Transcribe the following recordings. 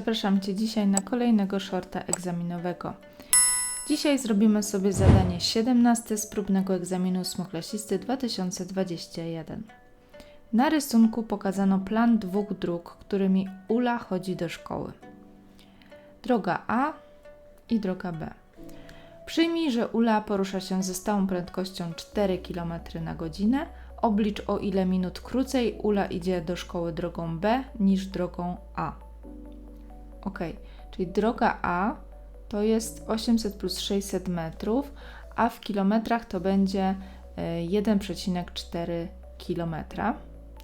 Zapraszam Cię dzisiaj na kolejnego shorta egzaminowego. Dzisiaj zrobimy sobie zadanie 17 z próbnego egzaminu ósmoklasisty 2021. Na rysunku pokazano plan dwóch dróg, którymi Ula chodzi do szkoły. Droga A i droga B. Przyjmij, że Ula porusza się ze stałą prędkością 4 km na godzinę. Oblicz o ile minut krócej Ula idzie do szkoły drogą B niż drogą A. Ok, czyli droga A to jest 800 plus 600 metrów, a w kilometrach to będzie e, 1,4 kilometra.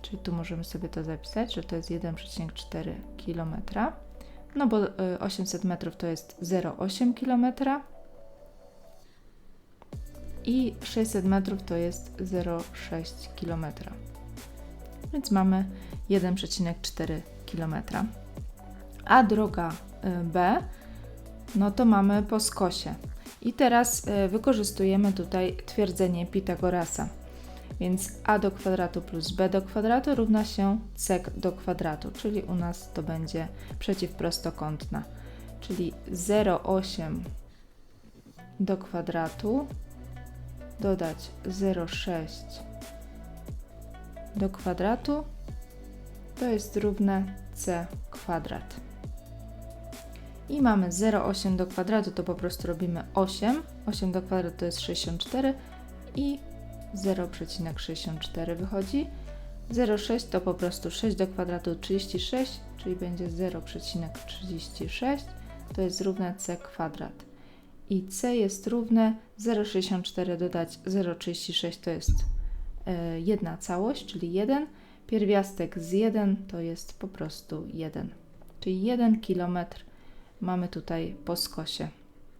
Czyli tu możemy sobie to zapisać, że to jest 1,4 kilometra. No bo e, 800 metrów to jest 0,8 kilometra i 600 metrów to jest 0,6 km. Więc mamy 1,4 km. A droga y, B, no to mamy po skosie. I teraz y, wykorzystujemy tutaj twierdzenie Pitagorasa. Więc a do kwadratu plus b do kwadratu równa się c do kwadratu, czyli u nas to będzie przeciwprostokątna. Czyli 0,8 do kwadratu dodać 0,6 do kwadratu to jest równe c kwadrat. I mamy 0,8 do kwadratu, to po prostu robimy 8. 8 do kwadratu to jest 64 i 0,64 wychodzi. 0,6 to po prostu 6 do kwadratu 36, czyli będzie 0,36, to jest równe c kwadrat i c jest równe 0,64 dodać 0,36 to jest e, jedna całość, czyli 1. Pierwiastek z 1 to jest po prostu 1. Czyli 1 km mamy tutaj po skosie.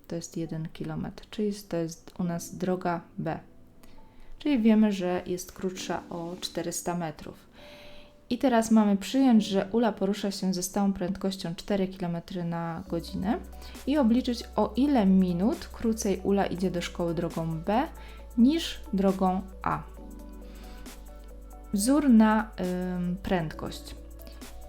To jest 1 km, czyli to jest u nas droga B. Czyli wiemy, że jest krótsza o 400 metrów. I teraz mamy przyjąć, że Ula porusza się ze stałą prędkością 4 km na godzinę i obliczyć o ile minut krócej Ula idzie do szkoły drogą B niż drogą A. Wzór na ym, prędkość.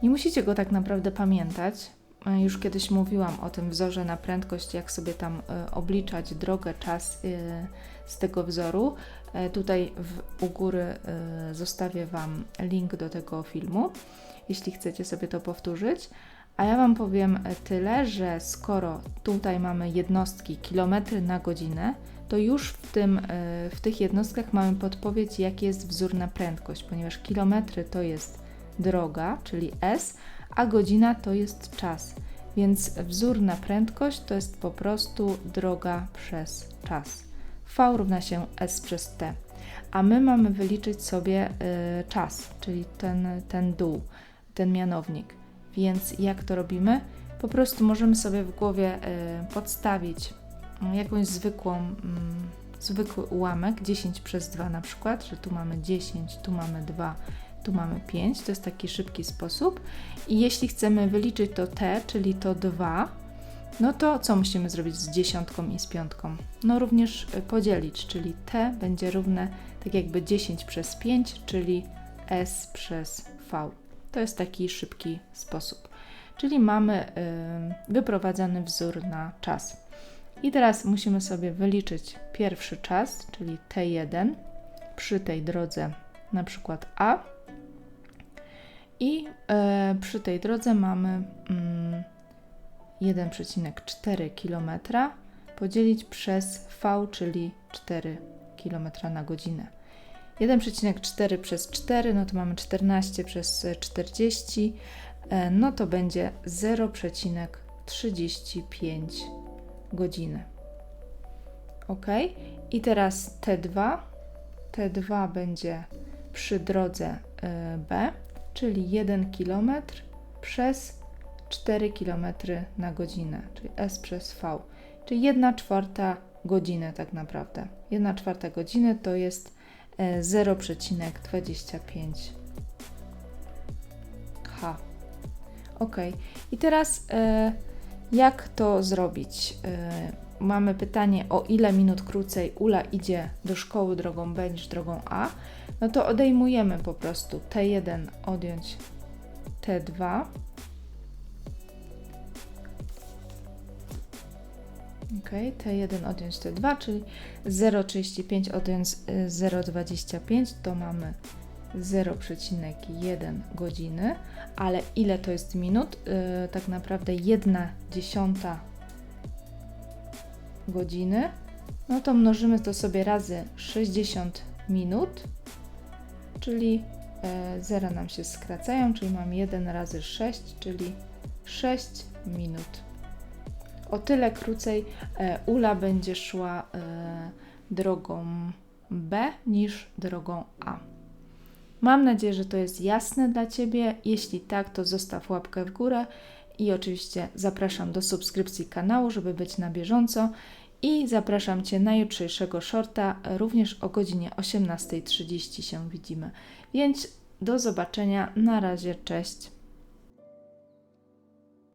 Nie musicie go tak naprawdę pamiętać. E, Już kiedyś mówiłam o tym wzorze na prędkość, jak sobie tam y, obliczać drogę, czas y, z tego wzoru. E, Tutaj w, u góry zostawię Wam link do tego filmu, jeśli chcecie sobie to powtórzyć. A ja Wam powiem tyle, że skoro tutaj mamy jednostki kilometry na godzinę, to już w, tym, w tych jednostkach mamy podpowiedź, jaki jest wzór na prędkość, ponieważ kilometry to jest droga, czyli S, a godzina to jest czas. Więc wzór na prędkość to jest po prostu droga przez czas. V równa się S przez T. A my mamy wyliczyć sobie y, czas, czyli ten, ten dół, ten mianownik. Więc jak to robimy? Po prostu możemy sobie w głowie y, podstawić y, jakąś zwykłą, mm, zwykły ułamek, 10 przez 2 na przykład, że tu mamy 10, tu mamy 2, tu mamy 5. To jest taki szybki sposób. I jeśli chcemy wyliczyć to t, czyli to 2, no to co musimy zrobić z dziesiątką i z piątką? No również y, podzielić, czyli t będzie równe tak jakby 10 przez 5, czyli s przez v. To jest taki szybki sposób. Czyli mamy wyprowadzany wzór na czas. I teraz musimy sobie wyliczyć pierwszy czas, czyli t1 przy tej drodze na przykład a. I y, przy tej drodze mamy mm, 1,4 km podzielić przez v, czyli 4 km na godzinę. 1,4 przez 4, no to mamy 14 przez 40, e, no to będzie 0,35 godziny. Ok? I teraz T2. T2 będzie przy drodze e, B, czyli 1 km przez 4 km na godzinę, czyli S przez V, czyli 1 czwarta godziny tak naprawdę. 1 czwarta godziny to jest e, 0,25 H. Ok. I teraz e, jak to zrobić? E, mamy pytanie, o ile minut krócej Ula idzie do szkoły drogą B niż drogą A. No to odejmujemy po prostu T1 odjąć T2 Ok, T1 odjąć T2, czyli 0,35 odjąć y, 0,25 to mamy 0,1 godziny, ale ile to jest minut? Y, tak naprawdę 1 dziesiąta godziny, no to mnożymy to sobie razy 60 minut, czyli e, zera nam się skracają, czyli mam 1 razy 6, czyli 6 minut. O tyle krócej e, Ula będzie szła e, drogą B niż drogą A. Mam nadzieję, że to jest jasne dla Ciebie. Jeśli tak, to zostaw łapkę w górę i oczywiście zapraszam do subskrypcji kanału, żeby być na bieżąco. I zapraszam Cię na jutrzejszego shorta, również o godzinie 18.30 się widzimy. Więc do zobaczenia, na razie, cześć.